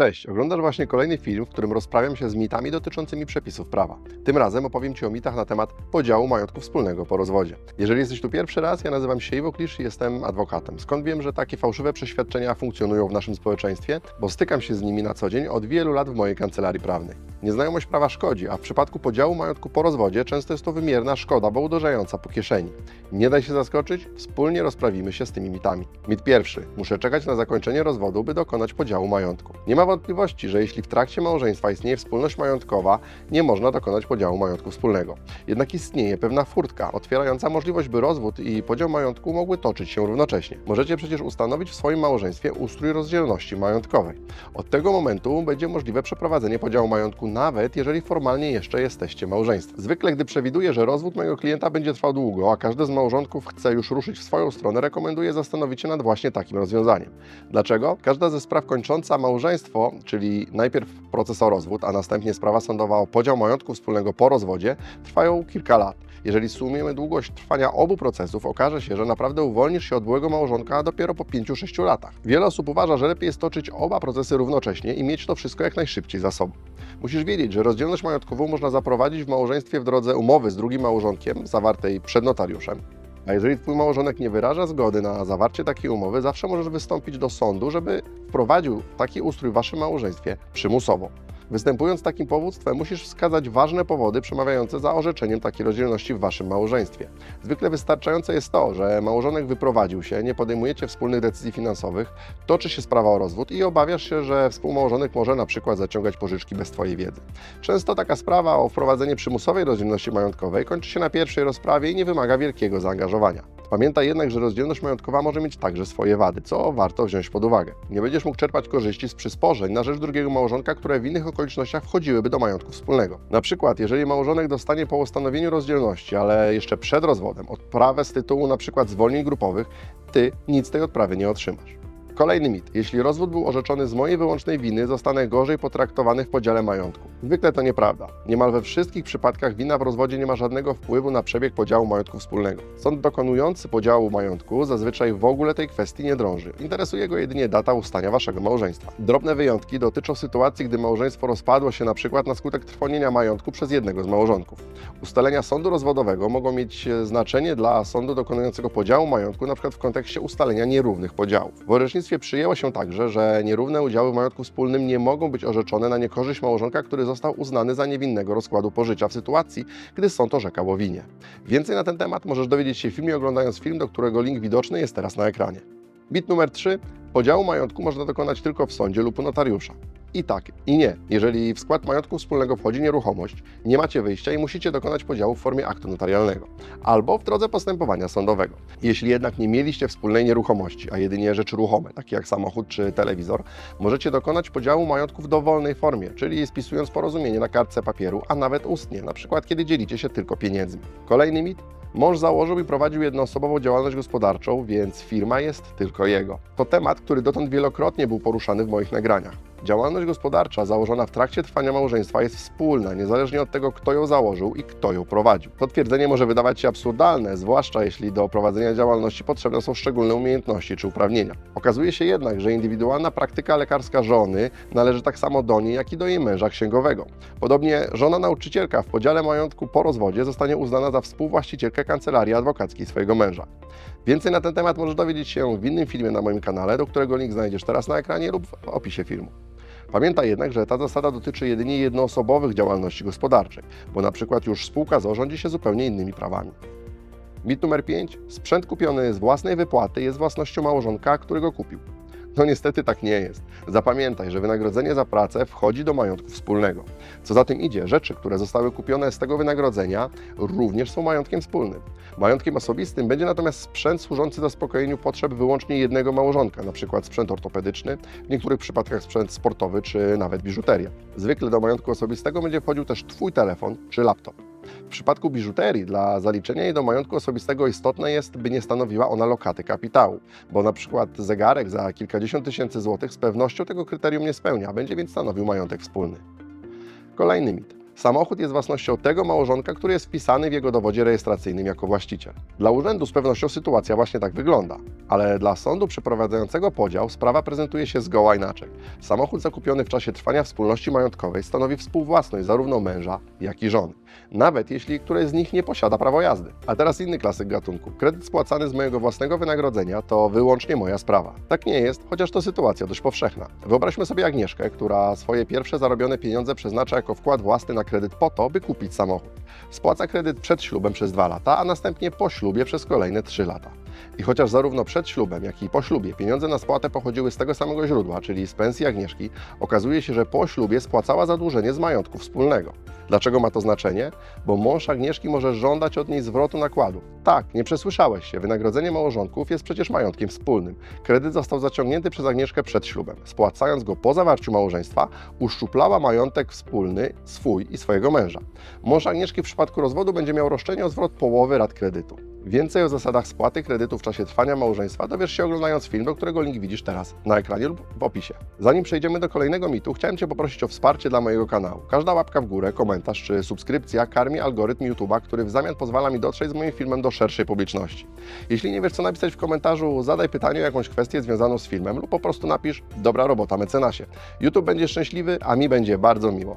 Cześć, oglądasz właśnie kolejny film, w którym rozprawiam się z mitami dotyczącymi przepisów prawa. Tym razem opowiem Ci o mitach na temat podziału majątku wspólnego po rozwodzie. Jeżeli jesteś tu pierwszy raz, ja nazywam się Iwo Klisz i jestem adwokatem. Skąd wiem, że takie fałszywe przeświadczenia funkcjonują w naszym społeczeństwie? Bo stykam się z nimi na co dzień od wielu lat w mojej kancelarii prawnej. Nieznajomość prawa szkodzi, a w przypadku podziału majątku po rozwodzie często jest to wymierna szkoda, bo uderzająca po kieszeni. Nie daj się zaskoczyć, wspólnie rozprawimy się z tymi mitami. Mit pierwszy. Muszę czekać na zakończenie rozwodu, by dokonać podziału majątku. Nie ma wątpliwości, że jeśli w trakcie małżeństwa istnieje wspólność majątkowa, nie można dokonać podziału majątku wspólnego. Jednak istnieje pewna furtka, otwierająca możliwość, by rozwód i podział majątku mogły toczyć się równocześnie. Możecie przecież ustanowić w swoim małżeństwie ustrój rozdzielności majątkowej. Od tego momentu będzie możliwe przeprowadzenie podziału majątku, nawet jeżeli formalnie jeszcze jesteście małżeństwem. Zwykle, gdy przewiduję, że rozwód mojego klienta będzie trwał długo, a każdy z małżonków chce już ruszyć w swoją stronę, rekomenduję zastanowić się nad właśnie takim rozwiązaniem. Dlaczego? Każda ze spraw kończąca małżeństwo, czyli najpierw proces o rozwód, a następnie sprawa sądowa o podział majątku wspólnego po rozwodzie, trwają kilka lat. Jeżeli sumujemy długość trwania obu procesów, okaże się, że naprawdę uwolnisz się od byłego małżonka dopiero po 5-6 latach. Wiele osób uważa, że lepiej jest toczyć oba procesy równocześnie i mieć to wszystko jak najszybciej za sobą. Musisz wiedzieć, że rozdzielność majątkową można zaprowadzić w małżeństwie w drodze umowy z drugim małżonkiem, zawartej przed notariuszem. A jeżeli twój małżonek nie wyraża zgody na zawarcie takiej umowy, zawsze możesz wystąpić do sądu, żeby wprowadził taki ustrój w waszym małżeństwie przymusowo. Występując takim powództwem, musisz wskazać ważne powody przemawiające za orzeczeniem takiej rozdzielności w waszym małżeństwie. Zwykle wystarczające jest to, że małżonek wyprowadził się, nie podejmujecie wspólnych decyzji finansowych, toczy się sprawa o rozwód i obawiasz się, że współmałżonek może na przykład zaciągać pożyczki bez twojej wiedzy. Często taka sprawa o wprowadzenie przymusowej rozdzielności majątkowej kończy się na pierwszej rozprawie i nie wymaga wielkiego zaangażowania. Pamiętaj jednak, że rozdzielność majątkowa może mieć także swoje wady, co warto wziąć pod uwagę. Nie będziesz mógł czerpać korzyści z przysporzeń na rzecz drugiego małżonka, które w innych okolicznościach wchodziłyby do majątku wspólnego. Na przykład, jeżeli małżonek dostanie po ustanowieniu rozdzielności, ale jeszcze przed rozwodem, odprawę z tytułu przykład zwolnień grupowych, ty nic tej odprawy nie otrzymasz. Kolejny mit. Jeśli rozwód był orzeczony z mojej wyłącznej winy, zostanę gorzej potraktowany w podziale majątku. Zwykle to nieprawda. Niemal we wszystkich przypadkach wina w rozwodzie nie ma żadnego wpływu na przebieg podziału majątku wspólnego. Sąd dokonujący podziału majątku zazwyczaj w ogóle tej kwestii nie drąży. Interesuje go jedynie data ustania waszego małżeństwa. Drobne wyjątki dotyczą sytuacji, gdy małżeństwo rozpadło się na przykład na skutek trwonienia majątku przez jednego z małżonków. Ustalenia sądu rozwodowego mogą mieć e, znaczenie dla sądu dokonującego podziału majątku, np. w kontekście ustalenia nierównych podziałów. W orzecznictwie przyjęło się także, że nierówne udziały w majątku wspólnym nie mogą być orzeczone na niekorzyść małżonka, który został uznany za niewinnego rozkładu pożycia w sytuacji, gdy sąd orzekał o winie. Więcej na ten temat możesz dowiedzieć się w filmie oglądając film, do którego link widoczny jest teraz na ekranie. Bit numer 3. Podziału majątku można dokonać tylko w sądzie lub u notariusza. I tak, i nie. Jeżeli w skład majątku wspólnego wchodzi nieruchomość, nie macie wyjścia i musicie dokonać podziału w formie aktu notarialnego albo w drodze postępowania sądowego. Jeśli jednak nie mieliście wspólnej nieruchomości, a jedynie rzeczy ruchome, takie jak samochód czy telewizor, możecie dokonać podziału majątku w dowolnej formie, czyli spisując porozumienie na kartce papieru, a nawet ustnie, na przykład kiedy dzielicie się tylko pieniędzmi. Kolejny mit. Mąż założył i prowadził jednoosobową działalność gospodarczą, więc firma jest tylko jego. To temat, który dotąd wielokrotnie był poruszany w moich nagraniach. Działalność gospodarcza założona w trakcie trwania małżeństwa jest wspólna, niezależnie od tego, kto ją założył i kto ją prowadził. To twierdzenie może wydawać się absurdalne, zwłaszcza jeśli do prowadzenia działalności potrzebne są szczególne umiejętności czy uprawnienia. Okazuje się jednak, że indywidualna praktyka lekarska żony należy tak samo do niej, jak i do jej męża księgowego. Podobnie żona nauczycielka w podziale majątku po rozwodzie zostanie uznana za współwłaścicielkę kancelarii adwokackiej swojego męża. Więcej na ten temat możesz dowiedzieć się w innym filmie na moim kanale, do którego link znajdziesz teraz na ekranie lub w opisie filmu. Pamiętaj jednak, że ta zasada dotyczy jedynie jednoosobowych działalności gospodarczej, bo na przykład już spółka ZOO rządzi się zupełnie innymi prawami. Mit numer 5. Sprzęt kupiony z własnej wypłaty jest własnością małżonka, który go kupił. No niestety tak nie jest. Zapamiętaj, że wynagrodzenie za pracę wchodzi do majątku wspólnego. Co za tym idzie, rzeczy, które zostały kupione z tego wynagrodzenia, również są majątkiem wspólnym. Majątkiem osobistym będzie natomiast sprzęt służący zaspokojeniu potrzeb wyłącznie jednego małżonka, np. sprzęt ortopedyczny, w niektórych przypadkach sprzęt sportowy czy nawet biżuteria. Zwykle do majątku osobistego będzie wchodził też Twój telefon czy laptop. W przypadku biżuterii dla zaliczenia jej do majątku osobistego istotne jest, by nie stanowiła ona lokaty kapitału, bo na przykład zegarek za kilkadziesiąt tysięcy złotych z pewnością tego kryterium nie spełnia, będzie więc stanowił majątek wspólny. Kolejny mit. Samochód jest własnością tego małżonka, który jest wpisany w jego dowodzie rejestracyjnym jako właściciel. Dla urzędu z pewnością sytuacja właśnie tak wygląda, ale dla sądu przeprowadzającego podział sprawa prezentuje się zgoła inaczej. Samochód zakupiony w czasie trwania wspólności majątkowej stanowi współwłasność zarówno męża, jak i żony, nawet jeśli któreś z nich nie posiada prawo jazdy. A teraz inny klasyk gatunku. Kredyt spłacany z mojego własnego wynagrodzenia to wyłącznie moja sprawa. Tak nie jest, chociaż to sytuacja dość powszechna. Wyobraźmy sobie Agnieszkę, która swoje pierwsze zarobione pieniądze przeznacza jako wkład własny na kredyt po to, by kupić samochód. Spłaca kredyt przed ślubem przez dwa lata, a następnie po ślubie przez kolejne trzy lata. I chociaż zarówno przed ślubem, jak i po ślubie pieniądze na spłatę pochodziły z tego samego źródła, czyli z pensji Agnieszki, okazuje się, że po ślubie spłacała zadłużenie z majątku wspólnego. Dlaczego ma to znaczenie? Bo mąż Agnieszki może żądać od niej zwrotu nakładów. Tak, nie przesłyszałeś się, wynagrodzenie małżonków jest przecież majątkiem wspólnym. Kredyt został zaciągnięty przez Agnieszkę przed ślubem. Spłacając go po zawarciu małżeństwa, uszczuplała majątek wspólny swój i swojego męża. Mąż Agnieszki w przypadku rozwodu będzie miał roszczenie o zwrot połowy rat kredytu. Więcej o zasadach spłaty kredytu w czasie trwania małżeństwa dowiesz się oglądając film, do którego link widzisz teraz na ekranie lub w opisie. Zanim przejdziemy do kolejnego mitu, chciałem Cię poprosić o wsparcie dla mojego kanału. Każda łapka w górę, komentarz czy subskrypcja karmi algorytm YouTube'a, który w zamian pozwala mi dotrzeć z moim filmem do szerszej publiczności. Jeśli nie wiesz co napisać w komentarzu, zadaj pytanie o jakąś kwestię związaną z filmem lub po prostu napisz dobra robota mecenasie. YouTube będzie szczęśliwy, a mi będzie bardzo miło.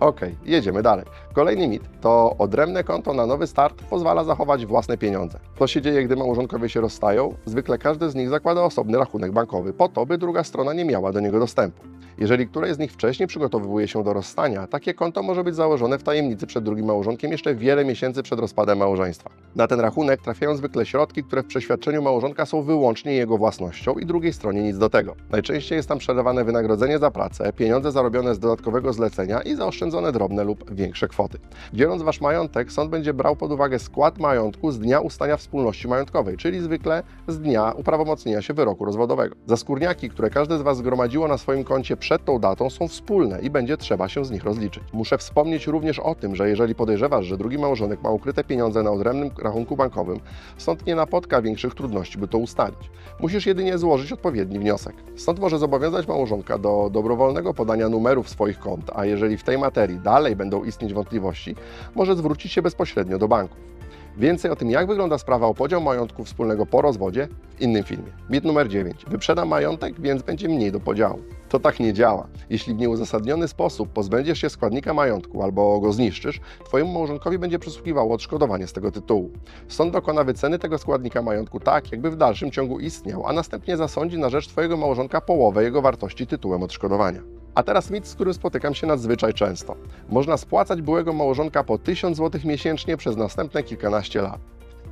Okej, jedziemy dalej. Kolejny mit to odrębne konto na nowy start pozwala zachować własne pieniądze. To się dzieje, gdy małżonkowie się rozstają. Zwykle każdy z nich zakłada osobny rachunek bankowy, po to, by druga strona nie miała do niego dostępu. Jeżeli któreś z nich wcześniej przygotowywuje się do rozstania, takie konto może być założone w tajemnicy przed drugim małżonkiem jeszcze wiele miesięcy przed rozpadem małżeństwa. Na ten rachunek trafiają zwykle środki, które w przeświadczeniu małżonka są wyłącznie jego własnością i drugiej stronie nic do tego. Najczęściej jest tam przelewane wynagrodzenie za pracę, pieniądze zarobione z dodatkowego zlecenia i zaoszczędzone drobne lub większe kwoty. Dzieląc wasz majątek, sąd będzie brał pod uwagę skład majątku z dnia ustania wspólności majątkowej, czyli zwykle z dnia uprawomocnienia się wyroku rozwodowego. Zaskórniaki, które każde z was zgromadziło na swoim koncie przed tą datą, są wspólne i będzie trzeba się z nich rozliczyć. Muszę wspomnieć również o tym, że jeżeli podejrzewasz, że drugi małżonek ma ukryte pieniądze na odrębnym rachunku bankowym, sąd nie napotka większych trudności, by to ustalić. Musisz jedynie złożyć odpowiedni wniosek. Sąd może zobowiązać małżonka do dobrowolnego podania numerów swoich kont, a jeżeli w tej materii dalej będą istnieć wątpliwości, może zwrócić się bezpośrednio do banków. Więcej o tym, jak wygląda sprawa o podział majątku wspólnego po rozwodzie, w innym filmie. Mit numer 9. Wyprzedam majątek, więc będzie mniej do podziału. To tak nie działa. Jeśli w nieuzasadniony sposób pozbędziesz się składnika majątku albo go zniszczysz, Twojemu małżonkowi będzie przysługiwało odszkodowanie z tego tytułu. Sąd dokona wyceny tego składnika majątku tak, jakby w dalszym ciągu istniał, a następnie zasądzi na rzecz Twojego małżonka połowę jego wartości tytułem odszkodowania. A teraz mit, z którym spotykam się nadzwyczaj często. Można spłacać byłego małżonka po 1000 zł miesięcznie przez następne kilkanaście lat.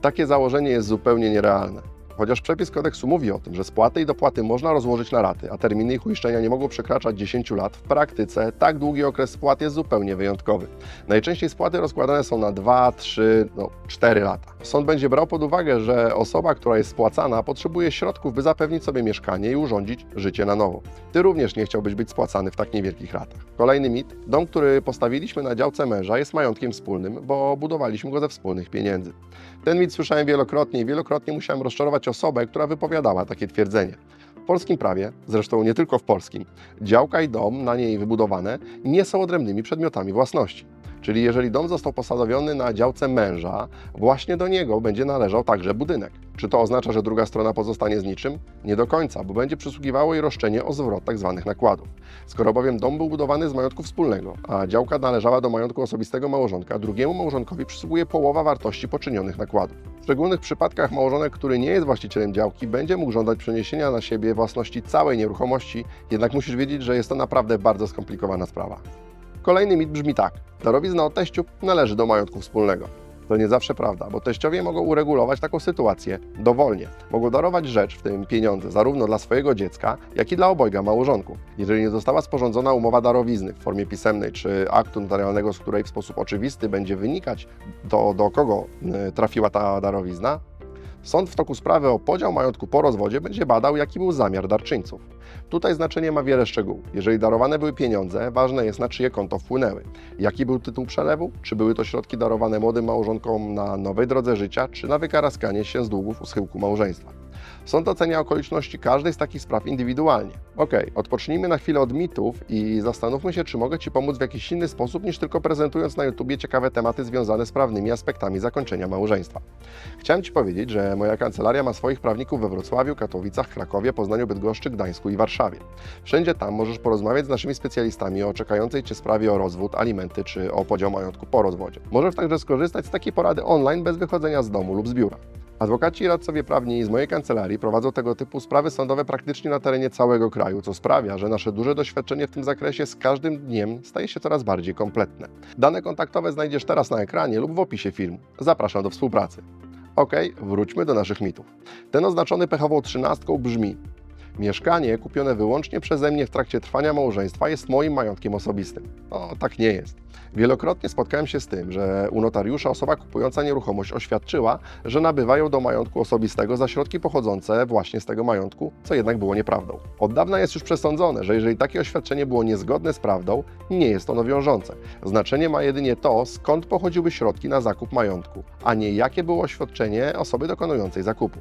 Takie założenie jest zupełnie nierealne. Chociaż przepis kodeksu mówi o tym, że spłaty i dopłaty można rozłożyć na raty, a terminy ich uiszczenia nie mogą przekraczać 10 lat, w praktyce tak długi okres spłat jest zupełnie wyjątkowy. Najczęściej spłaty rozkładane są na 2, 3, no 4 lata. Sąd będzie brał pod uwagę, że osoba, która jest spłacana, potrzebuje środków, by zapewnić sobie mieszkanie i urządzić życie na nowo. Ty również nie chciałbyś być spłacany w tak niewielkich ratach. Kolejny mit. Dom, który postawiliśmy na działce męża jest majątkiem wspólnym, bo budowaliśmy go ze wspólnych pieniędzy. Ten mit słyszałem wielokrotnie i wielokrotnie musiałem rozczarować osobę, która wypowiadała takie twierdzenie. W polskim prawie, zresztą nie tylko w polskim, działka i dom na niej wybudowane nie są odrębnymi przedmiotami własności. Czyli jeżeli dom został posadowiony na działce męża, właśnie do niego będzie należał także budynek. Czy to oznacza, że druga strona pozostanie z niczym? Nie do końca, bo będzie przysługiwało jej roszczenie o zwrot tzw. nakładów. Skoro bowiem dom był budowany z majątku wspólnego, a działka należała do majątku osobistego małżonka, drugiemu małżonkowi przysługuje połowa wartości poczynionych nakładów. W szczególnych przypadkach małżonek, który nie jest właścicielem działki, będzie mógł żądać przeniesienia na siebie własności całej nieruchomości, jednak musisz wiedzieć, że jest to naprawdę bardzo skomplikowana sprawa. Kolejny mit brzmi tak. Darowizna od teściu należy do majątku wspólnego. To nie zawsze prawda, bo teściowie mogą uregulować taką sytuację dowolnie. Mogą darować rzecz, w tym pieniądze, zarówno dla swojego dziecka, jak i dla obojga małżonków. Jeżeli nie została sporządzona umowa darowizny w formie pisemnej czy aktu notarialnego, z której w sposób oczywisty będzie wynikać, do, do kogo y, trafiła ta darowizna, Sąd w toku sprawy o podział majątku po rozwodzie będzie badał, jaki był zamiar darczyńców. Tutaj znaczenie ma wiele szczegółów. Jeżeli darowane były pieniądze, ważne jest na czyje konto wpłynęły. Jaki był tytuł przelewu? Czy były to środki darowane młodym małżonkom na nowej drodze życia, czy na wykaraskanie się z długów u schyłku małżeństwa? Sąd ocenia okoliczności każdej z takich spraw indywidualnie. Ok, odpocznijmy na chwilę od mitów i zastanówmy się, czy mogę Ci pomóc w jakiś inny sposób niż tylko prezentując na YouTubie ciekawe tematy związane z prawnymi aspektami zakończenia małżeństwa. Chciałem Ci powiedzieć, że moja kancelaria ma swoich prawników we Wrocławiu, Katowicach, Krakowie, Poznaniu, Bydgoszczy, Gdańsku i Warszawie. Wszędzie tam możesz porozmawiać z naszymi specjalistami o czekającej Cię sprawie o rozwód, alimenty czy o podział majątku po rozwodzie. Możesz także skorzystać z takiej porady online bez wychodzenia z domu lub z biura. Adwokaci i radcowie prawni z mojej kancelarii prowadzą tego typu sprawy sądowe praktycznie na terenie całego kraju, co sprawia, że nasze duże doświadczenie w tym zakresie z każdym dniem staje się coraz bardziej kompletne. Dane kontaktowe znajdziesz teraz na ekranie lub w opisie filmu. Zapraszam do współpracy. Ok, wróćmy do naszych mitów. Ten oznaczony pechową trzynastką brzmi: Mieszkanie kupione wyłącznie przeze mnie w trakcie trwania małżeństwa jest moim majątkiem osobistym. No, tak nie jest. Wielokrotnie spotkałem się z tym, że u notariusza osoba kupująca nieruchomość oświadczyła, że nabywa ją do majątku osobistego za środki pochodzące właśnie z tego majątku, co jednak było nieprawdą. Od dawna jest już przesądzone, że jeżeli takie oświadczenie było niezgodne z prawdą, nie jest ono wiążące. Znaczenie ma jedynie to, skąd pochodziły środki na zakup majątku, a nie jakie było oświadczenie osoby dokonującej zakupu.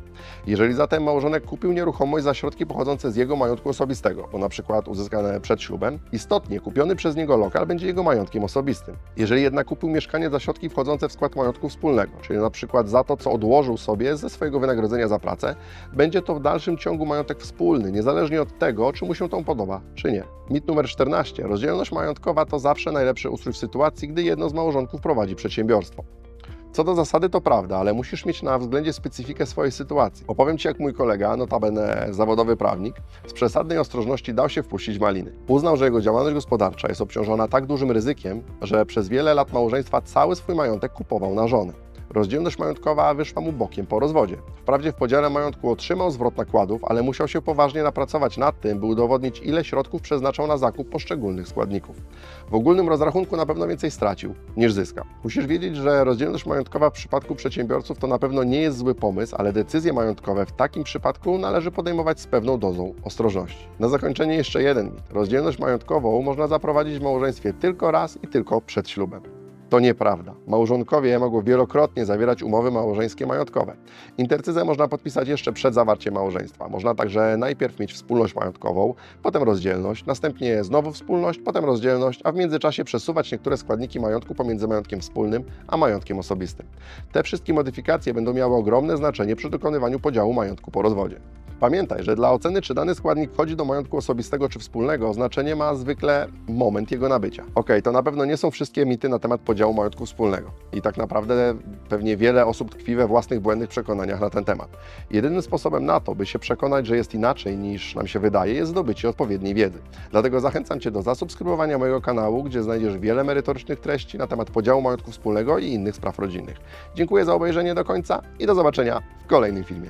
Jeżeli zatem małżonek kupił nieruchomość za środki pochodzące z jego majątku osobistego, bo na przykład uzyskane przed ślubem, istotnie kupiony przez niego lokal będzie jego majątkiem osobistym. Jeżeli jednak kupił mieszkanie za środki wchodzące w skład majątku wspólnego, czyli na przykład za to, co odłożył sobie ze swojego wynagrodzenia za pracę, będzie to w dalszym ciągu majątek wspólny, niezależnie od tego, czy mu się to podoba, czy nie. Mit numer 14. Rozdzielność majątkowa to zawsze najlepszy ustrój w sytuacji, gdy jedno z małżonków prowadzi przedsiębiorstwo. Co do zasady to prawda, ale musisz mieć na względzie specyfikę swojej sytuacji. Opowiem Ci, jak mój kolega, notabene zawodowy prawnik, z przesadnej ostrożności dał się wpuścić maliny. Uznał, że jego działalność gospodarcza jest obciążona tak dużym ryzykiem, że przez wiele lat małżeństwa cały swój majątek kupował na żonę. Rozdzielność majątkowa wyszła mu bokiem po rozwodzie. Wprawdzie w podziale majątku otrzymał zwrot nakładów, ale musiał się poważnie napracować nad tym, by udowodnić, ile środków przeznaczał na zakup poszczególnych składników. W ogólnym rozrachunku na pewno więcej stracił niż zyskał. Musisz wiedzieć, że rozdzielność majątkowa w przypadku przedsiębiorców to na pewno nie jest zły pomysł, ale decyzje majątkowe w takim przypadku należy podejmować z pewną dozą ostrożności. Na zakończenie jeszcze jeden mit. Rozdzielność majątkową można zaprowadzić w małżeństwie tylko raz i tylko przed ślubem. To nieprawda. Małżonkowie mogą wielokrotnie zawierać umowy małżeńskie majątkowe. Intercyzę można podpisać jeszcze przed zawarciem małżeństwa. Można także najpierw mieć wspólność majątkową, potem rozdzielność, następnie znowu wspólność, potem rozdzielność, a w międzyczasie przesuwać niektóre składniki majątku pomiędzy majątkiem wspólnym a majątkiem osobistym. Te wszystkie modyfikacje będą miały ogromne znaczenie przy dokonywaniu podziału majątku po rozwodzie. Pamiętaj, że dla oceny, czy dany składnik wchodzi do majątku osobistego czy wspólnego, znaczenie ma zwykle moment jego nabycia. Ok, to na pewno nie są wszystkie mity na temat podziału majątku wspólnego. I tak naprawdę pewnie wiele osób tkwi we własnych błędnych przekonaniach na ten temat. Jedynym sposobem na to, by się przekonać, że jest inaczej niż nam się wydaje, jest zdobycie odpowiedniej wiedzy. Dlatego zachęcam Cię do zasubskrybowania mojego kanału, gdzie znajdziesz wiele merytorycznych treści na temat podziału majątku wspólnego i innych spraw rodzinnych. Dziękuję za obejrzenie do końca i do zobaczenia w kolejnym filmie.